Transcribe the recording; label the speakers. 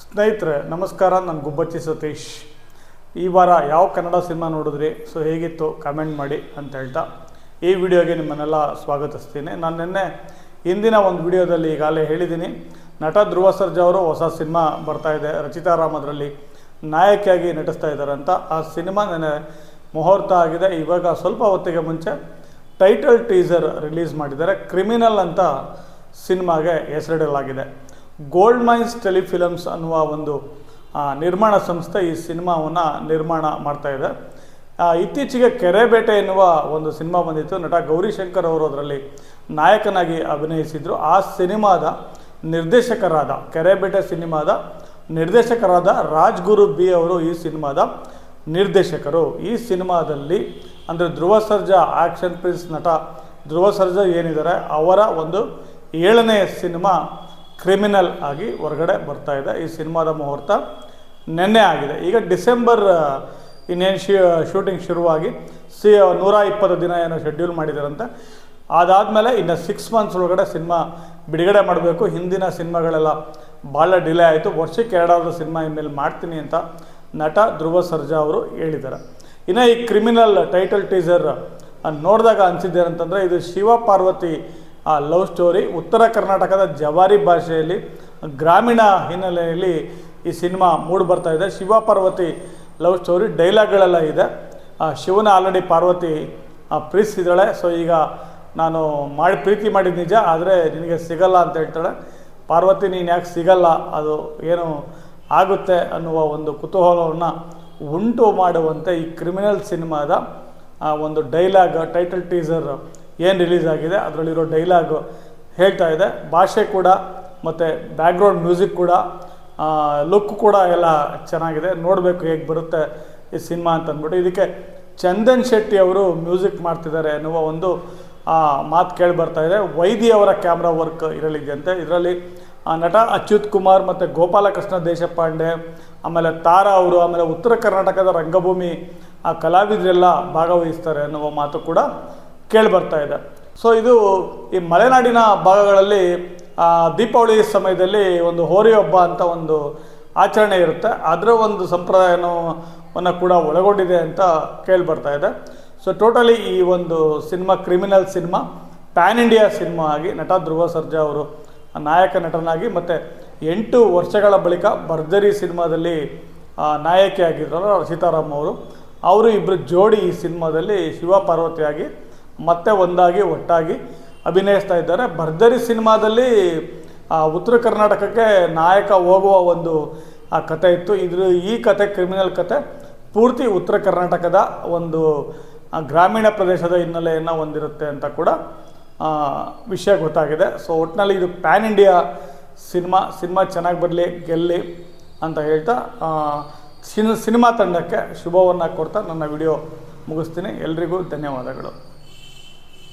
Speaker 1: ಸ್ನೇಹಿತರೆ, ನಮಸ್ಕಾರ, ನಾನು ಗುಬ್ಬಚ್ಚಿ ಸತೀಶ್. ಈ ವಾರ ಯಾವ ಕನ್ನಡ ಸಿನಿಮಾ ನೋಡಿದ್ರಿ? ಸೊ, ಹೇಗಿತ್ತು? ಕಮೆಂಟ್ ಮಾಡಿ ಅಂತ ಹೇಳ್ತಾ. ಈ ವಿಡಿಯೋಗೆ ನಿಮ್ಮನ್ನೆಲ್ಲ ಸ್ವಾಗತಿಸ್ತೀನಿ. ನಾನು ನಿನ್ನೆ ಹಿಂದಿನ ಒಂದು ವಿಡಿಯೋದಲ್ಲಿ ಈಗಾಗಲೇ ಹೇಳಿದ್ದೀನಿ. ನಟ ಧ್ರುವ ಸರ್ಜಾ ಅವರು ಹೊಸ ಸಿನಿಮಾ ಬರ್ತಾ ಇದೆ. ರಚಿತಾ ರಾಮ್ ಅದರಲ್ಲಿ ನಾಯಕಿಯಾಗಿ ನಟಿಸ್ತಾ ಇದ್ದಾರೆ ಅಂತ. ಆ ಸಿನಿಮಾ ನೆನೆ ಮುಹೂರ್ತ ಆಗಿದೆ. ಇವಾಗ ಸ್ವಲ್ಪ ಹೊತ್ತಿಗೆ ಮುಂಚೆ ಟೈಟಲ್ ಟೀಸರ್ ರಿಲೀಸ್ ಮಾಡಿದ್ದಾರೆ. ಕ್ರಿಮಿನಲ್ ಅಂತ ಸಿನಿಮಾಗೆ ಹೆಸರಿಡಲಾಗಿದೆ. ಗೋಲ್ಡ್ ಮೈನ್ಸ್ ಟೆಲಿಫಿಲಮ್ಸ್ ಅನ್ನುವ ಒಂದು ನಿರ್ಮಾಣ ಸಂಸ್ಥೆ ಈ ಸಿನಿಮಾವನ್ನು ನಿರ್ಮಾಣ ಮಾಡ್ತಾ ಇದೆ. ಆ, ಇತ್ತೀಚೆಗೆ ಕೆರೆಬೇಟೆ ಎನ್ನುವ ಒಂದು ಸಿನಿಮಾ ಬಂದಿತ್ತು. ನಟ ಗೌರಿಶಂಕರ್ ಅವರು ಅದರಲ್ಲಿ ನಾಯಕನಾಗಿ ಅಭಿನಯಿಸಿದರು. ಆ ಸಿನಿಮಾದ ನಿರ್ದೇಶಕರಾದ ಕೆರೆಬೇಟೆ ಸಿನಿಮಾದ ನಿರ್ದೇಶಕರಾದ ರಾಜ್ಗುರು ಬಿ ಅವರು ಈ ಸಿನಿಮಾದ ನಿರ್ದೇಶಕರು. ಈ ಸಿನಿಮಾದಲ್ಲಿ ಅಂದರೆ ಧ್ರುವ ಸರ್ಜಾ ಆ್ಯಕ್ಷನ್ ಪ್ರಿನ್ಸ್ ನಟ ಧ್ರುವ ಸರ್ಜಾ ಏನಿದ್ದಾರೆ ಅವರ ಒಂದು ಏಳನೇ ಸಿನಿಮಾ ಕ್ರಿಮಿನಲ್ ಆಗಿ ಹೊರಗಡೆ ಬರ್ತಾ ಇದೆ. ಈ ಸಿನಿಮಾದ ಮುಹೂರ್ತ ನಿನ್ನೆ ಆಗಿದೆ. ಈಗ ಡಿಸೆಂಬರ್ ಇನ್ನೇನು ಶಿ, ಶೂಟಿಂಗ್ ಶುರುವಾಗಿ ಸಿ ನೂರ ಇಪ್ಪತ್ತು ದಿನ ಏನೋ ಶೆಡ್ಯೂಲ್ ಮಾಡಿದಾರಂತೆ. ಅದಾದಮೇಲೆ ಇನ್ನು ಸಿಕ್ಸ್ ಮಂತ್ಸ್ ಒಳಗಡೆ ಸಿನಿಮಾ ಬಿಡುಗಡೆ ಮಾಡಬೇಕು. ಹಿಂದಿನ ಸಿನಿಮಾಗಳೆಲ್ಲ ಭಾಳ ಡಿಲೇ ಆಯಿತು. ವರ್ಷಕ್ಕೆ ಎರಡಾவது ಸಿನಿಮಾ ಇನ್ಮೇಲೆ ಮಾಡ್ತೀನಿ ಅಂತ ನಟ ಧ್ರುವ ಸರ್ಜಾ ಅವರು ಹೇಳಿದ್ದಾರೆ. ಇನ್ನು ಈ ಕ್ರಿಮಿನಲ್ ಟೈಟಲ್ ಟೀಸರ್ ನೋಡಿದಾಗ ಅನಿಸಿದ್ದೇನಂತಂದರೆ ಇದು ಶಿವ ಪಾರ್ವತಿ ಲವ್ ಸ್ಟೋರಿ ಉತ್ತರ ಕರ್ನಾಟಕದ ಜವಾರಿ ಭಾಷೆಯಲ್ಲಿ ಗ್ರಾಮೀಣ ಹಿನ್ನೆಲೆಯಲ್ಲಿ ಈ ಸಿನಿಮಾ ಮೂಡಿ ಬರ್ತಾ ಇದೆ. ಶಿವ ಪಾರ್ವತಿ ಲವ್ ಸ್ಟೋರಿ ಡೈಲಾಗ್ಗಳೆಲ್ಲ ಇದೆ. ಆ, ಶಿವನ ಆಲ್ರೆಡಿ ಪಾರ್ವತಿ ಆ, ಪ್ರೀತಿಸಿದ್ದಾಳೆ. ಸೊ ಈಗ ನಾನು ಮಾಡಿ ಪ್ರೀತಿ ಮಾಡಿದ ನಿಜ ಆದರೆ ನಿನಗೆ ಸಿಗಲ್ಲ ಅಂತ ಹೇಳ್ತಾಳೆ. ಪಾರ್ವತಿ ನೀನು ಯಾಕೆ ಸಿಗಲ್ಲ? ಅದು ಏನು ಆಗುತ್ತೆ ಅನ್ನುವ ಒಂದು ಕುತೂಹಲವನ್ನು ಉಂಟು ಮಾಡುವಂತೆ ಈ ಕ್ರಿಮಿನಲ್ ಸಿನಿಮಾದ ಆ ಒಂದು ಡೈಲಾಗ್ ಟೈಟಲ್ ಟೀಸರ್ ಏನು ರಿಲೀಸ್ ಆಗಿದೆ, ಅದರಲ್ಲಿರೋ ಡೈಲಾಗು ಹೇಳ್ತಾ ಇದೆ. ಭಾಷೆ ಕೂಡ, ಮತ್ತು ಬ್ಯಾಕ್ಗ್ರೌಂಡ್ ಮ್ಯೂಸಿಕ್ ಕೂಡ ಲುಕ್ ಕೂಡ ಎಲ್ಲ ಚೆನ್ನಾಗಿದೆ. ನೋಡಬೇಕು ಹೇಗೆ ಬರುತ್ತೆ ಈ ಸಿನಿಮಾ ಅಂತ ಅಂದ್ಬಿಟ್ಟು. ಇದಕ್ಕೆ ಚಂದನ್ ಶೆಟ್ಟಿ ಅವರು ಮ್ಯೂಸಿಕ್ ಮಾಡ್ತಿದ್ದಾರೆ ಎನ್ನುವ ಒಂದು ಮಾತು ಕೇಳಿ ಬರ್ತಾ ಇದೆ. ವೈದಿ ಅವರ ಕ್ಯಾಮ್ರಾ ವರ್ಕ್ ಇರಲಿದೆಯಂತೆ ಇದರಲ್ಲಿ ನಟ ಅಚ್ಯುತ್ ಕುಮಾರ್ ಮತ್ತು ಗೋಪಾಲಕೃಷ್ಣ ದೇಶಪಾಂಡೆ, ಆಮೇಲೆ ತಾರಾ ಅವರು, ಆಮೇಲೆ ಉತ್ತರ ಕರ್ನಾಟಕದ ರಂಗಭೂಮಿ, ಆ, ಕಲಾವಿದರೆಲ್ಲ ಭಾಗವಹಿಸ್ತಾರೆ ಅನ್ನುವ ಮಾತು ಕೂಡ ಕೇಳಿ ಬರ್ತಾ ಇದೆ. ಸೊ ಇದು ಈ ಮಲೆನಾಡಿನ ಭಾಗಗಳಲ್ಲಿ ದೀಪಾವಳಿ ಸಮಯದಲ್ಲಿ ಒಂದು ಹೋರಿ ಹಬ್ಬ ಅಂತ ಒಂದು ಆಚರಣೆ ಇರುತ್ತೆ. ಅದರ ಒಂದು ಸಂಪ್ರದಾಯವನ್ನು ಕೂಡ ಒಳಗೊಂಡಿದೆ ಅಂತ ಕೇಳಿ ಬರ್ತಾ ಇದೆ. ಸೊ ಟೋಟಲಿ ಈ ಒಂದು cinema criminal cinema pan India cinema ಆಗಿ ನಟ ಧ್ರುವ ಸರ್ಜಾ ಅವರು ನಾಯಕ ನಟನಾಗಿ ಮತ್ತು ಎಂಟು ವರ್ಷಗಳ ಬಳಿಕ ಭರ್ಜರಿ ಸಿನಿಮಾದಲ್ಲಿ ನಾಯಕಿಯಾಗಿದ್ರಲ್ಲ ಸೀತಾರಾಮ್ ಅವರು. ಅವರು ಇಬ್ಬರು ಜೋಡಿ ಈ ಸಿನಿಮಾದಲ್ಲಿ ಶಿವ ಪಾರ್ವತಿಯಾಗಿ ಮತ್ತೆ ಒಂದಾಗಿ ಒಟ್ಟಾಗಿ ಅಭಿನಯಿಸ್ತಾ ಇದ್ದಾರೆ. ಭರ್ಜರಿ ಸಿನಿಮಾದಲ್ಲಿ ಉತ್ತರ ಕರ್ನಾಟಕಕ್ಕೆ ನಾಯಕ ಹೋಗುವ ಒಂದು, ಆ ಕತೆ ಇತ್ತು. ಇದ್ರ, ಈ ಕತೆ ಕ್ರಿಮಿನಲ್ ಕತೆ ಪೂರ್ತಿ ಉತ್ತರ ಕರ್ನಾಟಕದ ಒಂದು ಗ್ರಾಮೀಣ ಪ್ರದೇಶದ ಹಿನ್ನೆಲೆಯನ್ನು ಹೊಂದಿರುತ್ತೆ ಅಂತ ಕೂಡ ವಿಷಯ ಗೊತ್ತಾಗಿದೆ. ಸೊ ಒಟ್ಟಿನಲ್ಲಿ ಇದು ಪ್ಯಾನ್ ಇಂಡಿಯಾ ಸಿನಿಮಾ ಸಿನಿಮಾ ಚೆನ್ನಾಗಿ ಬರಲಿ, ಗೆಲ್ಲಿ ಅಂತ ಹೇಳ್ತಾ ಸಿನ್, ಸಿನಿಮಾ ತಂಡಕ್ಕೆ ಶುಭವನ್ನು ಕೊಡ್ತಾ ನನ್ನ ವಿಡಿಯೋ ಮುಗಿಸ್ತೀನಿ. ಎಲ್ರಿಗೂ ಧನ್ಯವಾದಗಳು.